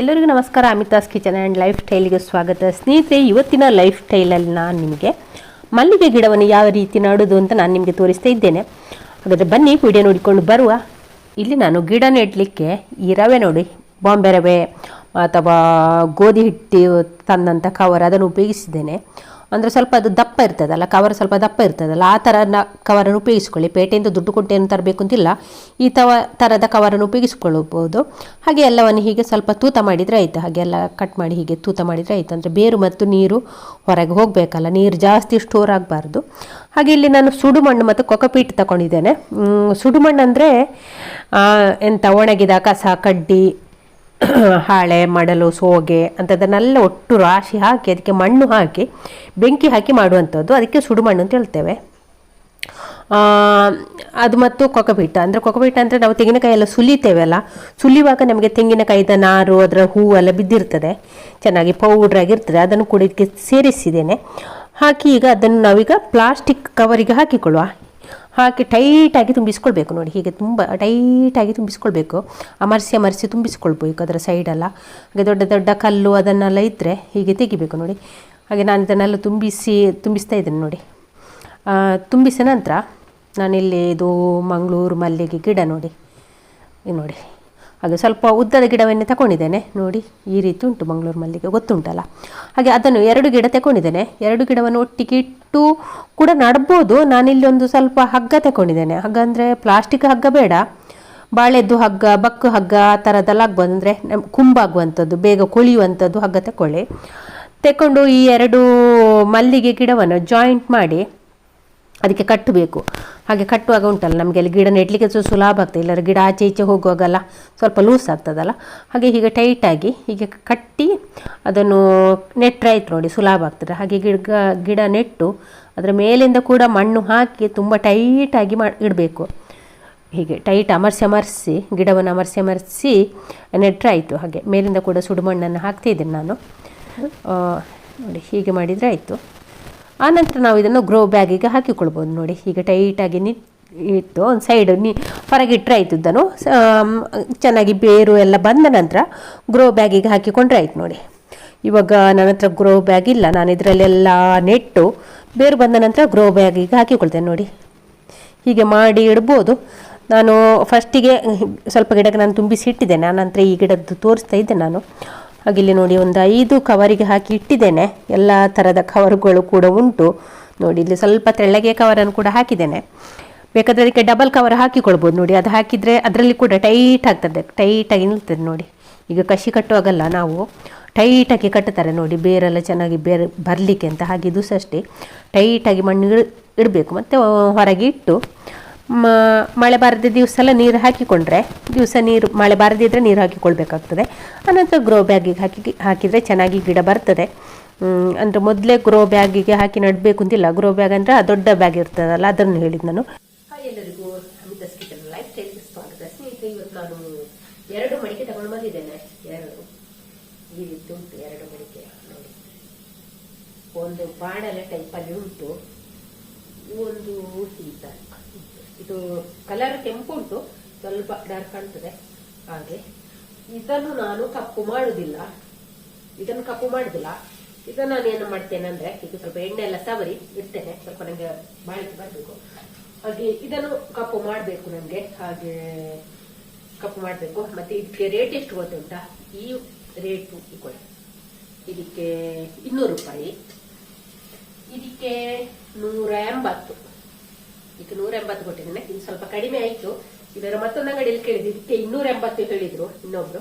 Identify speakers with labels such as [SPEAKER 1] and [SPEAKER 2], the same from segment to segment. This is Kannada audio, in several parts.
[SPEAKER 1] ಎಲ್ಲರಿಗೂ ನಮಸ್ಕಾರ. ಅಮಿತಾಸ್ ಕಿಚನ್ ಆ್ಯಂಡ್ ಲೈಫ್ ಸ್ಟೈಲಿಗೆ ಸ್ವಾಗತ. ಸ್ನೇಹಿತರೆ, ಇವತ್ತಿನ ಲೈಫ್ ಸ್ಟೈಲಲ್ಲಿ ನಾನು ನಿಮಗೆ ಮಲ್ಲಿಗೆ ಗಿಡವನ್ನು ಯಾವ ರೀತಿ ನೆಡೋದು ಅಂತ ನಾನು ನಿಮಗೆ ತೋರಿಸ್ತಾ ಇದ್ದೇನೆ. ಹಾಗಾದರೆ ಬನ್ನಿ, ವಿಡಿಯೋ ನೋಡಿಕೊಂಡು ಬರುವ. ಇಲ್ಲಿ ನಾನು ಗಿಡ ನೆಡಲಿಕ್ಕೆ ಈ ರವೆ ನೋಡಿ, ಬಾಂಬೆ ರವೆ ಅಥವಾ ಗೋಧಿ ಹಿಟ್ಟು ತಂದಂಥ ಕವರ್ ಅದನ್ನು ಉಪಯೋಗಿಸಿದ್ದೇನೆ. ಅಂದರೆ ಸ್ವಲ್ಪ ಅದು ದಪ್ಪ ಇರ್ತದಲ್ಲ ಕವರ್ ಸ್ವಲ್ಪ ದಪ್ಪ ಇರ್ತದಲ್ಲ, ಆ ಥರ ಕವರನ್ನು ಉಪಯೋಗಿಸ್ಕೊಳ್ಳಿ. ಪೇಟೆಯಿಂದ ದುಡ್ಡು ಕೊಟ್ಟು ಏನು ತರಬೇಕು ಅಂತಿಲ್ಲ. ಈ ತವ ಥರದ ಕವರನ್ನು ಉಪಯೋಗಿಸ್ಕೊಳ್ಬೋದು ಹಾಗೆ ಎಲ್ಲವನ್ನು ಹೀಗೆ ಸ್ವಲ್ಪ ತೂತ ಮಾಡಿದರೆ ಆಯಿತು. ಹಾಗೆ ಎಲ್ಲ ಕಟ್ ಮಾಡಿ ಹೀಗೆ ತೂತ ಮಾಡಿದರೆ ಆಯಿತು. ಅಂದರೆ ಬೇರು ಮತ್ತು ನೀರು ಹೊರಗೆ ಹೋಗಬೇಕಲ್ಲ, ನೀರು ಜಾಸ್ತಿ ಸ್ಟೋರ್ ಆಗಬಾರ್ದು. ಹಾಗೆ ಇಲ್ಲಿ ನಾನು ಸುಡುಮಣ್ಣು ಮತ್ತು ಕೊಕಪೀಟ್ ತಗೊಂಡಿದ್ದೇನೆ ಸುಡು ಸುಡುಮಣ್ಣು ಅಂದರೆ ಎಂಥ ಒಣಗಿದ ಕಸ, ಕಡ್ಡಿ, ಹಾಳೆ, ಮಡಲು, ಸೋಗೆ ಅಂಥದ್ದನ್ನೆಲ್ಲ ಒಟ್ಟು ರಾಶಿ ಹಾಕಿ, ಅದಕ್ಕೆ ಮಣ್ಣು ಹಾಕಿ ಬೆಂಕಿ ಹಾಕಿ ಮಾಡುವಂಥದ್ದು. ಅದಕ್ಕೆ ಸುಡುಮಣ್ಣು ಅಂತ ಹೇಳ್ತೇವೆ. ಅದು ಮತ್ತು ಕೊಕಪೀಠ ಅಂದರೆ ಕೊಕಪೀಠ ಅಂದರೆ ನಾವು ತೆಂಗಿನಕಾಯಿ ಎಲ್ಲ ಸುಲಿತೇವಲ್ಲ. ಸುಲಿಯುವಾಗ ನಮಗೆ ತೆಂಗಿನಕಾಯಿದ ನಾರು, ಅದರ ಹೂವೆಲ್ಲ ಬಿದ್ದಿರ್ತದೆ. ಚೆನ್ನಾಗಿ ಪೌಡ್ರ್ ಆಗಿರ್ತದೆ ಅದನ್ನು ಕೂಡ ಇದಕ್ಕೆ ಸೇರಿಸಿದ್ದೇನೆ. ಹಾಕಿ ಈಗ ಅದನ್ನು ನಾವೀಗ ಪ್ಲಾಸ್ಟಿಕ್ ಕವರಿಗೆ ಹಾಕಿಕೊಳ್ಳುವ. ಹಾಕಿ ಟೈಟಾಗಿ ತುಂಬಿಸ್ಕೊಳ್ಬೇಕು ನೋಡಿ. ಹೀಗೆ ತುಂಬ ಟೈಟಾಗಿ ತುಂಬಿಸ್ಕೊಳ್ಬೇಕು. ಅಮರ್ಸಿ ಅಮರ್ಸಿ ತುಂಬಿಸ್ಕೊಳ್ಬೇಕು ಅದರ ಸೈಡೆಲ್ಲ ಹಾಗೆ ದೊಡ್ಡ ದೊಡ್ಡ ಕಲ್ಲು ಅದನ್ನೆಲ್ಲ ಇದ್ದರೆ ಹೀಗೆ ತೆಗಿಬೇಕು ನೋಡಿ. ಹಾಗೆ ನಾನು ಇದನ್ನೆಲ್ಲ ತುಂಬಿಸಿ, ತುಂಬಿಸ್ತಾ ಇದ್ದೇನೆ ನೋಡಿ. ತುಂಬಿಸಿದ ನಂತರ ನಾನಿಲ್ಲಿ ಇದು ಮಂಗಳೂರು ಮಲ್ಲಿಗೆ ಗಿಡ ನೋಡಿ. ನೋಡಿ. ಹಾಗೆ ಸ್ವಲ್ಪ ಉದ್ದದ ಗಿಡವನ್ನೇ ತಗೊಂಡಿದ್ದೇನೆ ನೋಡಿ. ಈ ರೀತಿ ಉಂಟು ಮಂಗಳೂರು ಮಲ್ಲಿಗೆ. ಗೊತ್ತುಂಟಲ್ಲ. ಹಾಗೆ ಅದನ್ನು ಎರಡು ಗಿಡ ತಗೊಂಡಿದ್ದೇನೆ. ಎರಡು ಗಿಡವನ್ನು ಒಟ್ಟಿಗೆ ಇಟ್ಟು ಕೂಡ ನಡ್ಬೋದು ನಾನಿಲ್ಲಿ ಒಂದು ಸ್ವಲ್ಪ ಹಗ್ಗ ತಗೊಂಡಿದ್ದೇನೆ. ಹಗ್ಗ ಅಂದರೆ ಪ್ಲಾಸ್ಟಿಕ್ ಹಗ್ಗ ಬೇಡ. ಬಾಳೆದ್ದು ಹಗ್ಗ, ಬಕ್ಕು ಹಗ್ಗ ಆ ಥರದ್ದೆಲ್ಲ ಆಗ್ಬೋದು. ಅಂದರೆ ಕುಂಬಾಗುವಂಥದ್ದು, ಬೇಗ ಕೊಳಿಯುವಂಥದ್ದು ಹಗ್ಗ ತಗೊಳ್ಳಿ. ತಗೊಂಡು ಈ ಎರಡು ಮಲ್ಲಿಗೆ ಗಿಡವನ್ನು ಜಾಯಿಂಟ್ ಮಾಡಿ ಅದಕ್ಕೆ ಕಟ್ಟಬೇಕು. ಹಾಗೆ ಕಟ್ಟುವಾಗ ಉಂಟಲ್ಲ, ನಮಗೆ ಅಲ್ಲಿ ಗಿಡ ನೆಡಲಿಕ್ಕೆ ಸ್ವಲ್ಪ ಸುಲಭ ಆಗ್ತದೆ. ಇಲ್ಲರ ಗಿಡ ಆಚೆ ಈಚೆ ಹೋಗುವಾಗಲ್ಲ ಸ್ವಲ್ಪ ಲೂಸ್ ಆಗ್ತದಲ್ಲ. ಹಾಗೆ ಹೀಗೆ ಟೈಟಾಗಿ ಹೀಗೆ ಕಟ್ಟಿ ಅದನ್ನು ನೆಟ್ಟರೆ ಆಯ್ತು ನೋಡಿ ಸುಲಭ ಆಗ್ತದೆ. ಹಾಗೆ ಗಿಡ ಗಿಡ ನೆಟ್ಟು ಅದರ ಮೇಲಿಂದ ಕೂಡ ಮಣ್ಣು ಹಾಕಿ ತುಂಬ ಟೈಟಾಗಿ ಮಾ, ಇಡಬೇಕು. ಹೀಗೆ ಟೈಟ್ ಅಮರ್ಸಿ ಅಮರ್ಸಿ ಗಿಡವನ್ನು ಅಮರ್ಸಿ ಅಮರ್ಸಿ ನೆಟ್ಟರೆ ಆಯಿತು. ಹಾಗೆ ಮೇಲಿಂದ ಕೂಡ ಸುಡು ಮಣ್ಣನ್ನು ಹಾಕ್ತಿದ್ದೀನಿ ನಾನು. ನೋಡಿ, ಹೀಗೆ ಮಾಡಿದರೆ ಆಯಿತು. ಆನಂತರ ನಾವು ಇದನ್ನು ಗ್ರೋ ಬ್ಯಾಗಿಗೆ ಹಾಕಿಕೊಳ್ಬೋದು. ನೋಡಿ ಹೀಗೆ ಟೈಟಾಗಿ ನಿ ಇತ್ತು. ಒಂದು ಸೈಡ್ ನಿ ಹೊರಗಿಟ್ಟರೆ ಆಯಿತು ಇದನ್ನು. ಚೆನ್ನಾಗಿ ಬೇರು ಎಲ್ಲ ಬಂದ ನಂತರ ಗ್ರೋ ಬ್ಯಾಗಿಗೆ ಹಾಕಿಕೊಂಡ್ರೆ ಆಯ್ತು ನೋಡಿ. ಇವಾಗ ನನ್ನ ಹತ್ರ ಗ್ರೋ ಬ್ಯಾಗ್ ಇಲ್ಲ. ನಾನು ಇದರಲ್ಲೆಲ್ಲ ನೆಟ್ಟು ಬೇರು ಬಂದ ನಂತರ ಗ್ರೋ ಬ್ಯಾಗಿಗೆ ಹಾಕಿಕೊಳ್ತೇನೆ ನೋಡಿ. ಹೀಗೆ ಮಾಡಿ ಇಡ್ಬೋದು. ನಾನು ಫಸ್ಟಿಗೆ ಸ್ವಲ್ಪ ಗಿಡಕ್ಕೆ ನಾನು ತುಂಬಿಸಿ ಇಟ್ಟಿದ್ದೇನೆ ಆನಂತರ ಈ ಗಿಡದ್ದು ತೋರಿಸ್ತಾ ಇದ್ದೆ ನಾನು. ಹಾಗೆ ಇಲ್ಲಿ ನೋಡಿ ಒಂದು ಐದು ಕವರಿಗೆ ಹಾಕಿ ಇಟ್ಟಿದ್ದೇನೆ. ಎಲ್ಲ ಥರದ ಕವರ್ಗಳು ಕೂಡ ಉಂಟು. ನೋಡಿ ಇಲ್ಲಿ ಸ್ವಲ್ಪ ತೆಳ್ಳಗೆ ಕವರನ್ನು ಕೂಡ ಹಾಕಿದ್ದೇನೆ. ಬೇಕಾದರೆ ಅದಕ್ಕೆ ಡಬಲ್ ಕವರ್ ಹಾಕಿಕೊಳ್ಬೋದು ನೋಡಿ. ಅದು ಹಾಕಿದರೆ ಅದರಲ್ಲಿ ಕೂಡ ಟೈಟ್ ಆಗ್ತದೆ. ಟೈಟಾಗಿ ನಿಲ್ತದೆ ನೋಡಿ. ಈಗ ಕಸಿ ಕಟ್ಟುವಾಗಲ್ಲ ನಾವು. ಟೈಟಾಗಿ ಕಟ್ಟುತ್ತಾರೆ ನೋಡಿ. ಬೇರೆಲ್ಲ ಚೆನ್ನಾಗಿ ಬೇರೆ ಬರಲಿಕ್ಕೆ ಅಂತ ಹಾಗೆ ಇದು ಸಹ ಅಷ್ಟೇ. ಟೈಟಾಗಿ ಮಣ್ಣು ಇಡ್ ಇಡಬೇಕು. ಮತ್ತು ಹೊರಗೆ ಇಟ್ಟು ಮಳೆ ಬಾರದ ದಿವಸ ಎಲ್ಲ ನೀರು ಹಾಕಿಕೊಂಡ್ರೆ, ದಿವಸ ನೀರು, ಮಳೆ ಬಾರದಿದ್ದರೆ ನೀರು ಹಾಕಿಕೊಳ್ಬೇಕಾಗ್ತದೆ. ಅನಂತರ ಗ್ರೋ ಬ್ಯಾಗಿಗೆ ಹಾಕಿ, ಹಾಕಿದರೆ ಚೆನ್ನಾಗಿ ಗಿಡ ಬರ್ತದೆ. ಅಂದರೆ ಮೊದಲೇ ಗ್ರೋ ಬ್ಯಾಗಿಗೆ ಹಾಕಿ ನೆಡಬೇಕು ಅಂತಿಲ್ಲ. ಗ್ರೋ ಬ್ಯಾಗ್ ಅಂದರೆ ಆ ದೊಡ್ಡ ಬ್ಯಾಗ್ ಇರ್ತದಲ್ಲ, ಅದನ್ನು ಹೇಳಿದ್ದು ನಾನು. ನಾನು ಎರಡು ಮಡಿಕೆ ತಗೊಂಡು ಬಂದಿದ್ದೇನೆ. ಎರಡು. ಈ ರೀತಿ ಎರಡು ಮಡಿಕೆ ನೋಡಿ. ಒಂದು ಬಾಣಲೆ ಟೈಪಲ್ಲಿ ಉಂಟು. ಒಂದು ಈ ಇದು ಕಲರ್ ಕೆಂಪು ಉಂಟು, ಸ್ವಲ್ಪ ಡಾರ್ಕ್ ಕಾಣ್ತದೆ. ಹಾಗೆ ಇದನ್ನು ನಾನು ಕಪ್ಪು ಮಾಡುದಿಲ್ಲ. ಇದನ್ನು ಕಪ್ಪು ಮಾಡುದಿಲ್ಲ. ಇದನ್ನು ನಾನು ಏನು ಮಾಡ್ತೇನೆ ಅಂದ್ರೆ, ಇದು ಸ್ವಲ್ಪ ಎಣ್ಣೆ ಎಲ್ಲ ಸವರಿ ಇಡ್ತೇನೆ. ಸ್ವಲ್ಪ ನಂಗೆ ಬಾಳಿಕೆ ಬರಬೇಕು. ಹಾಗೆ ಇದನ್ನು ಕಪ್ಪು ಮಾಡಬೇಕು ನನಗೆ ಹಾಗೆ ಕಪ್ಪು ಮಾಡಬೇಕು. ಮತ್ತೆ ಇದಕ್ಕೆ ರೇಟ್ ಎಷ್ಟು ಗೊತ್ತುಂಟಾ? ಈ ರೇಟು ಇಕೊಳ್ಳಿ ಇದಕ್ಕೆ ಇನ್ನೂರು ರೂಪಾಯಿ. ಇದಕ್ಕೆ ನೂರ ಎಂಬತ್ತು ಈಗ ನೂರ ಎಂಬತ್ತು ಕೊಟ್ಟಿದ್ದೇನೆ ಇದು ಸ್ವಲ್ಪ ಕಡಿಮೆ ಆಯಿತು. ಇದರ ಮತ್ತೊಂದು ಅಂಗಡಿಯಲ್ಲಿ ಕೇಳಿದೆ ಇದಕ್ಕೆ ಇನ್ನೂರ ಎಂಬತ್ತು ಹೇಳಿದ್ರು ಇನ್ನೊಬ್ರು.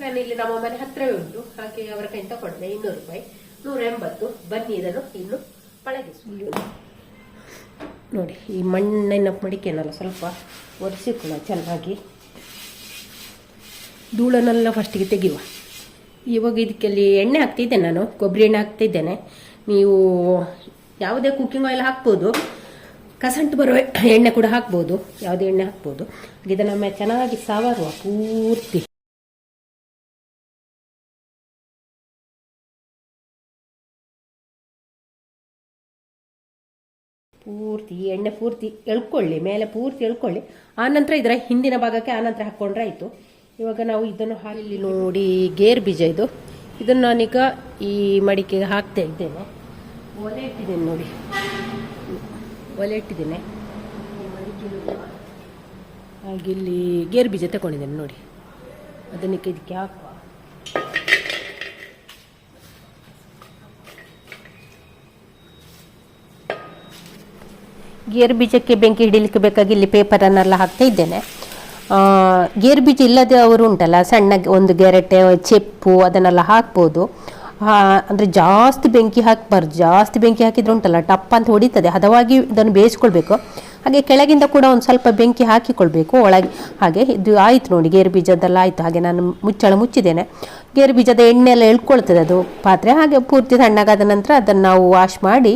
[SPEAKER 1] ನಾನು ಇಲ್ಲಿ ನಮ್ಮ ಮನೆ ಹತ್ರವೇ ಉಂಟು. ಹಾಗೆ ಅವರ ಕೈಯಿಂದ ಕೊಡಿದೆ ಇನ್ನೂರು ರೂಪಾಯಿ. ನೂರ ಎಂಬತ್ತು ಬನ್ನಿ, ಇದನ್ನು ಇನ್ನು ಪಳಗಿಸುವುದು ನೋಡಿ, ಈ ಮಣ್ಣಿನ ಮಡಿಕೆನಲ್ಲ ಸ್ವಲ್ಪ ಒರೆಸಿಕೊಳ್ಳ ಚೆನ್ನಾಗಿ. ಧೂಳನ್ನೆಲ್ಲ ಫಸ್ಟಿಗೆ ತೆಗೆಯುವ. ಇವಾಗ ಇದಕ್ಕೆಲ್ಲಿ ಎಣ್ಣೆ ಹಾಕ್ತಿದ್ದೆ ನಾನು. ಕೊಬ್ಬರಿ ಎಣ್ಣೆ ಹಾಕ್ತಿದ್ದೇನೆ. ನೀವು ಯಾವುದೇ ಕುಕ್ಕಿಂಗ್ ಆಯಿಲ್ ಹಾಕ್ಬೋದು. ಕಸಂಟು ಬರುವ ಎಣ್ಣೆ ಕೂಡ ಹಾಕ್ಬೋದು. ಯಾವುದೇ ಎಣ್ಣೆ ಹಾಕ್ಬೋದು. ಇದನ್ನೊಮ್ಮೆ ಚೆನ್ನಾಗಿ ಸವರುವ ಪೂರ್ತಿ. ಪೂರ್ತಿ, ಈ ಎಣ್ಣೆ ಪೂರ್ತಿ ಎಳ್ಕೊಳ್ಳಿ, ಮೇಲೆ ಪೂರ್ತಿ ಎಳ್ಕೊಳ್ಳಿ. ಆನಂತರ ಇದರ ಹಿಂದಿನ ಭಾಗಕ್ಕೆ ಆನಂತರ ಹಾಕ್ಕೊಂಡ್ರೆ ಆಯಿತು. ಇವಾಗ ನಾವು ಇದನ್ನು ಹಾಲಿ ನೋಡಿ ಗೇರ್ ಬೀಜ ಇದು. ಇದನ್ನು ನಾನೀಗ ಈ ಮಡಿಕೆಗೆ ಹಾಕ್ತಾ ಇದ್ದೇನೆ. ಒಲೆ ಇಟ್ಟಿದ್ದೀನಿ ನೋಡಿ. ಒಲೆ ಇಟ್ಟಿದ್ದೀನಿ. ಹಾಗೆ ಇಲ್ಲಿ ಗೇರು ಬೀಜ ತಗೊಂಡಿದ್ದೇನೆ ನೋಡಿ. ಅದನ್ನು ಇದಕ್ಕೆ ಹಾಕುವ. ಗೇರು ಬೀಜಕ್ಕೆ ಬೆಂಕಿ ಹಿಡಿಲಿಕ್ಕೆ ಬೇಕಾಗಿ ಇಲ್ಲಿ ಪೇಪರನ್ನೆಲ್ಲ ಹಾಕ್ತಾ ಇದ್ದೇನೆ. ಗೇರು ಬೀಜ ಇಲ್ಲದೆ ಅವರು ಉಂಟಲ್ಲ, ಸಣ್ಣ ಒಂದು ಗೆರಟೆ, ಚೆಪ್ಪು ಅದನ್ನೆಲ್ಲ ಹಾಕ್ಬೋದು. ಅಂದ್ರೆ ಜಾಸ್ತಿ ಬೆಂಕಿ ಹಾಕಬಾರ್ದು ಜಾಸ್ತಿ ಬೆಂಕಿ ಹಾಕಿದ್ರೆ ಉಂಟಲ್ಲ ಟಪ್ ಅಂತ ಹೊಡಿತದೆ. ಹದವಾಗಿ ಇದನ್ನು ಬೇಯಿಸ್ಕೊಳ್ಬೇಕು. ಹಾಗೆ ಕೆಳಗಿಂದ ಕೂಡ ಒಂದು ಸ್ವಲ್ಪ ಬೆಂಕಿ ಹಾಕಿಕೊಳ್ಬೇಕು. ಒಳಗೆ ಹಾಗೆ ಇದು ಆಯಿತು ನೋಡಿ ಗೇರು ಬೀಜದ್ದೆಲ್ಲ ಆಯಿತು. ಹಾಗೆ ನಾನು ಮುಚ್ಚಳ ಮುಚ್ಚಿದ್ದೇನೆ. ಗೇರು ಬೀಜದ ಎಣ್ಣೆ ಎಲ್ಲ ಎಳ್ಕೊಳ್ತದೆ ಅದು ಪಾತ್ರೆ. ಹಾಗೆ ಪೂರ್ತಿ ತಣ್ಣಗಾದ ನಂತರ ಅದನ್ನು ನಾವು ವಾಶ್ ಮಾಡಿ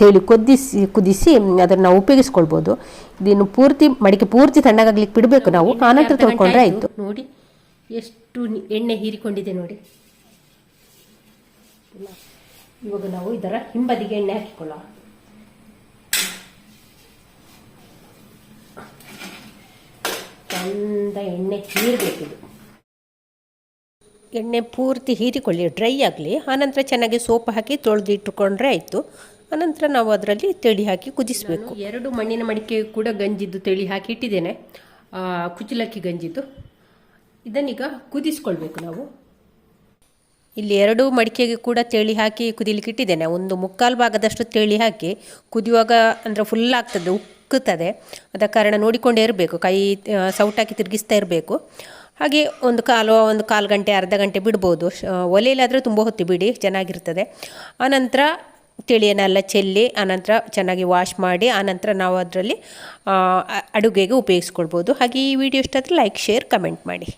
[SPEAKER 1] ತೇಳಿ ಕುದಿಸಿ ಕುದಿಸಿ ಅದನ್ನು ನಾವು ಉಪಯೋಗಿಸ್ಕೊಳ್ಬೋದು. ಇದನ್ನು ಪೂರ್ತಿ ಮಡಿಕೆ ಪೂರ್ತಿ ತಣ್ಣಗಾಗ್ಲಿಕ್ಕೆ ಬಿಡಬೇಕು ನಾವು. ಆನಂತರ ತೊಳ್ಕೊಂಡ್ರೆ ಆಯಿತು. ನೋಡಿ ಎಷ್ಟು ಎಣ್ಣೆ ಹೀರಿಕೊಂಡಿದೆ ನೋಡಿ. ಇವಾಗ ನಾವು ಇದರ ಹಿಂಬದಿಗೆ ಎಣ್ಣೆ ಹಾಕಿಕೊಳ್ಳೋಣ. ಚಂದ ಎಣ್ಣೆ ಹೀರಬೇಕಿದು ಎಣ್ಣೆ ಪೂರ್ತಿ ಹೀರಿಕೊಳ್ಳಿ ಡ್ರೈ ಆಗಲಿ. ಆನಂತರ ಚೆನ್ನಾಗಿ ಸೋಪ್ ಹಾಕಿ ತೊಳೆದು ಇಟ್ಟುಕೊಂಡ್ರೆ ಆಯಿತು ಆನಂತರ ನಾವು ಅದರಲ್ಲಿ ತೆಳಿ ಹಾಕಿ ಕುದಿಸಬೇಕು. ಎರಡು ಮಣ್ಣಿನ ಮಡಿಕೆ ಕೂಡ ಗಂಜಿದ್ದು ತೆಳಿ ಹಾಕಿ ಇಟ್ಟಿದ್ದೇನೆ. ಕುಚಲಕ್ಕಿ ಗಂಜಿದ್ದು. ಇದನ್ನೀಗ ಕುದಿಸ್ಕೊಳ್ಬೇಕು ನಾವು. ಇಲ್ಲಿ ಎರಡು ಮಡಿಕೆಗೆ ಕೂಡ ತೇಳಿ ಹಾಕಿ ಕುದಿಲಿಕ್ಕೆ ಇಟ್ಟಿದ್ದೇನೆ. ಒಂದು ಮುಕ್ಕಾಲು ಭಾಗದಷ್ಟು ತೇಳಿ ಹಾಕಿ ಕುದಿಯುವಾಗ ಅಂದರೆ ಫುಲ್ ಆಗ್ತದೆ, ಉಕ್ಕುತ್ತದೆ. ಅದ ಕಾರಣ ನೋಡಿಕೊಂಡೇ ಇರಬೇಕು, ಕೈ ಸೌಟಾಕಿ ತಿರುಗಿಸ್ತಾ ಇರಬೇಕು. ಹಾಗೆ ಒಂದು ಕಾಲು ಒಂದು ಕಾಲು ಗಂಟೆ, ಅರ್ಧ ಗಂಟೆ ಬಿಡ್ಬೋದು. ಒಲೆಯಲ್ಲಾದರೆ ತುಂಬ ಹೊತ್ತು ಬಿಡಿ, ಚೆನ್ನಾಗಿರ್ತದೆ. ಆನಂತರ ತಿಳಿಯನ್ನೆಲ್ಲ ಚೆಲ್ಲಿ, ಆನಂತರ ಚೆನ್ನಾಗಿ ವಾಶ್ ಮಾಡಿ, ಆನಂತರ ನಾವು ಅದರಲ್ಲಿ ಅಡುಗೆಗೆ ಉಪಯೋಗಿಸ್ಕೊಳ್ಬೋದು. ಹಾಗೆ ಈ ವಿಡಿಯೋ ಇಷ್ಟ ಲೈಕ್ ಶೇರ್ ಕಮೆಂಟ್ ಮಾಡಿ.